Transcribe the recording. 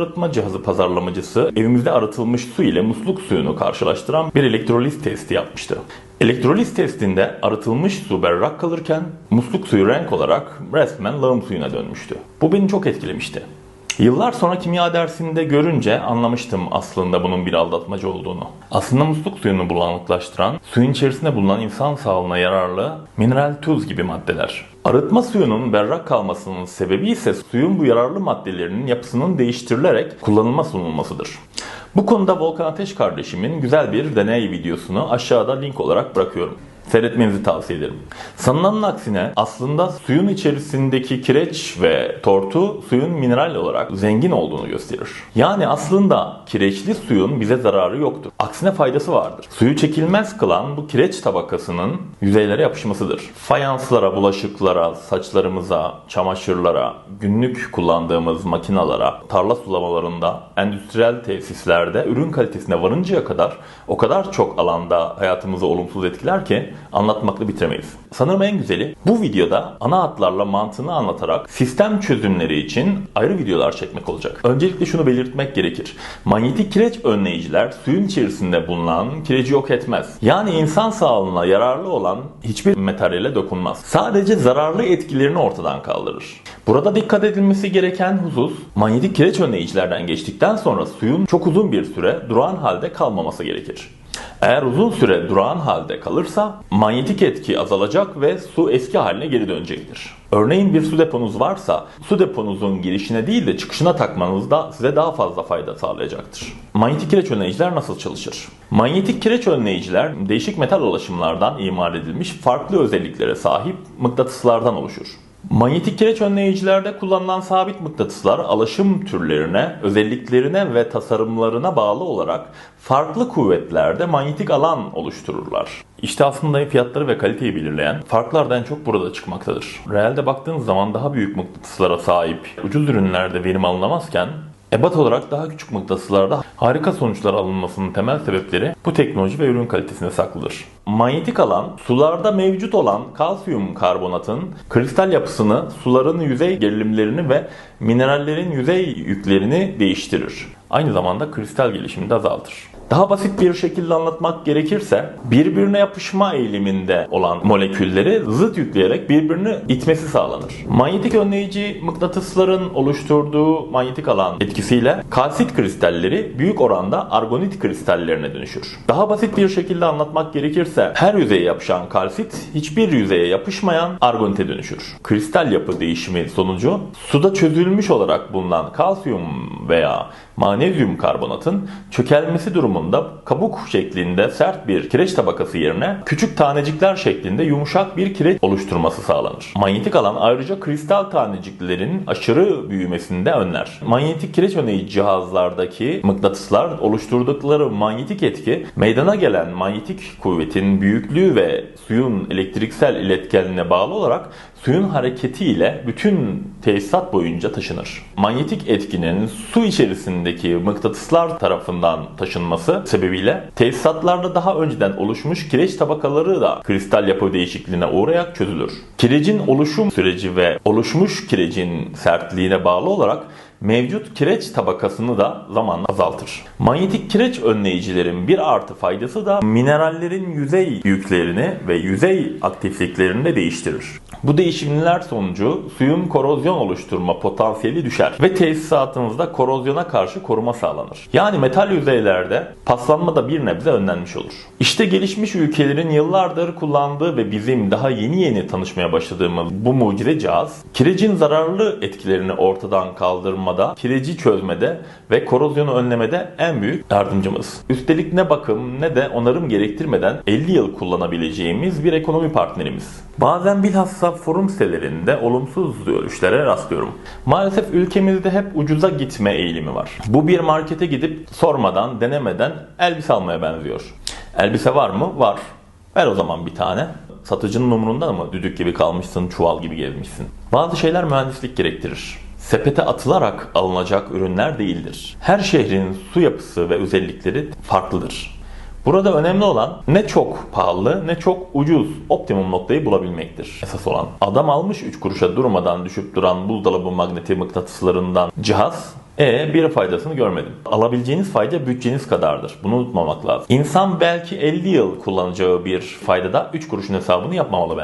Arıtma cihazı pazarlamacısı evimizde arıtılmış su ile musluk suyunu karşılaştıran bir elektroliz testi yapmıştı. Elektroliz testinde arıtılmış su berrak kalırken musluk suyu renk olarak resmen lağım suyuna dönmüştü. Bu beni çok etkilemişti. Yıllar sonra kimya dersinde görünce anlamıştım aslında bunun bir aldatmaca olduğunu. Aslında musluk suyunu bulanıklaştıran, suyun içerisinde bulunan insan sağlığına yararlı mineral tuz gibi maddeler. Arıtma suyunun berrak kalmasının sebebi ise suyun bu yararlı maddelerinin yapısının değiştirilerek kullanılma sunulmasıdır. Bu konuda Volkan Ateş kardeşimin güzel bir deney videosunu aşağıda link olarak bırakıyorum. Seyretmenizi tavsiye ederim. Sanılanın aksine aslında suyun içerisindeki kireç ve tortu suyun mineral olarak zengin olduğunu gösterir. Yani aslında kireçli suyun bize zararı yoktur. Aksine faydası vardır. Suyu çekilmez kılan bu kireç tabakasının yüzeylere yapışmasıdır. Fayanslara, bulaşıklara, saçlarımıza, çamaşırlara, günlük kullandığımız makinalara, tarla sulamalarında, endüstriyel tesislerde ürün kalitesine varıncaya kadar o kadar çok alanda hayatımızı olumsuz etkiler ki anlatmakla bitiremeyiz. Sanırım en güzeli bu videoda ana hatlarla mantığını anlatarak sistem çözümleri için ayrı videolar çekmek olacak. Öncelikle şunu belirtmek gerekir. Manyetik kireç önleyiciler suyun içerisinde bulunan kireci yok etmez. Yani insan sağlığına yararlı olan hiçbir materyale dokunmaz. Sadece zararlı etkilerini ortadan kaldırır. Burada dikkat edilmesi gereken husus manyetik kireç önleyicilerden geçtikten sonra suyun çok uzun bir süre durağan halde kalmaması gerekir. Eğer uzun süre durağan halde kalırsa manyetik etki azalacak ve su eski haline geri dönecektir. Örneğin bir su deponuz varsa su deponuzun girişine değil de çıkışına takmanız da size daha fazla fayda sağlayacaktır. Manyetik kireç önleyiciler nasıl çalışır? Manyetik kireç önleyiciler değişik metal ulaşımlardan imal edilmiş farklı özelliklere sahip mıknatıslardan oluşur. Manyetik kireç önleyicilerde kullanılan sabit mıknatıslar alaşım türlerine, özelliklerine ve tasarımlarına bağlı olarak farklı kuvvetlerde manyetik alan oluştururlar. İşte aslında fiyatları ve kaliteyi belirleyen farklardan çok burada çıkmaktadır. Realde baktığınız zaman daha büyük mıknatıslara sahip ucuz ürünlerde verim alınamazken Ebat olarak daha küçük mıknatıslarda harika sonuçlar alınmasının temel sebepleri bu teknoloji ve ürün kalitesinde saklıdır. Manyetik alan, sularda mevcut olan kalsiyum karbonatın kristal yapısını, suların yüzey gerilimlerini ve minerallerin yüzey yüklerini değiştirir. Aynı zamanda kristal gelişimini de azaltır. Daha basit bir şekilde anlatmak gerekirse birbirine yapışma eğiliminde olan molekülleri zıt yükleyerek birbirini itmesi sağlanır. Manyetik önleyici mıknatısların oluşturduğu manyetik alan etkisiyle kalsit kristalleri büyük oranda argonit kristallerine dönüşür. Daha basit bir şekilde anlatmak gerekirse her yüzeye yapışan kalsit hiçbir yüzeye yapışmayan argonite dönüşür. Kristal yapı değişimi sonucu suda çözülmüş olarak bulunan kalsiyum veya manezyum karbonatın çökelmesi durumunda kabuk şeklinde sert bir kireç tabakası yerine küçük tanecikler şeklinde yumuşak bir kireç oluşturması sağlanır. Manyetik alan ayrıca kristal taneciklerin aşırı büyümesini de önler. Manyetik kireç önleyici cihazlardaki mıknatıslar oluşturdukları manyetik etki meydana gelen manyetik kuvvetin büyüklüğü ve suyun elektriksel iletkenliğine bağlı olarak suyun hareketiyle bütün tesisat boyunca taşınır. Manyetik etkinin su içerisindeki mıknatıslar tarafından taşınması sebebiyle tesisatlarda daha önceden oluşmuş kireç tabakaları da kristal yapı değişikliğine uğrayarak çözülür. Kirecin oluşum süreci ve oluşmuş kirecin sertliğine bağlı olarak mevcut kireç tabakasını da zamanla azaltır. Manyetik kireç önleyicilerin bir artı faydası da minerallerin yüzey yüklerini ve yüzey aktifliklerini de değiştirir. Bu değişimler sonucu suyun korozyon oluşturma potansiyeli düşer ve tesisatınızda korozyona karşı koruma sağlanır. Yani metal yüzeylerde paslanma da bir nebze önlenmiş olur. İşte gelişmiş ülkelerin yıllardır kullandığı ve bizim daha yeni yeni tanışmaya başladığımız bu mucize cihaz, kirecin zararlı etkilerini ortadan kaldırmada, kireci çözmede ve korozyonu önlemede en büyük yardımcımız. Üstelik ne bakım ne de onarım gerektirmeden 50 yıl kullanabileceğimiz bir ekonomi partnerimiz. Bazen bilhassa forum sitelerinde olumsuz görüşlere rastlıyorum. Maalesef ülkemizde hep ucuza gitme eğilimi var. Bu bir markete gidip sormadan, denemeden elbise almaya benziyor. Elbise var mı? Var. Ver o zaman bir tane. Satıcının umurunda mı? Düdük gibi kalmışsın, çuval gibi gezmişsin. Bazı şeyler mühendislik gerektirir sepete atılarak alınacak ürünler değildir. Her şehrin su yapısı ve özellikleri farklıdır. Burada önemli olan ne çok pahalı ne çok ucuz optimum noktayı bulabilmektir. Esas olan adam almış 3 kuruşa durmadan düşüp duran buzdolabı magneti mıknatıslarından cihaz E bir faydasını görmedim. Alabileceğiniz fayda bütçeniz kadardır. Bunu unutmamak lazım. İnsan belki 50 yıl kullanacağı bir faydada 3 kuruşun hesabını yapmamalı ben.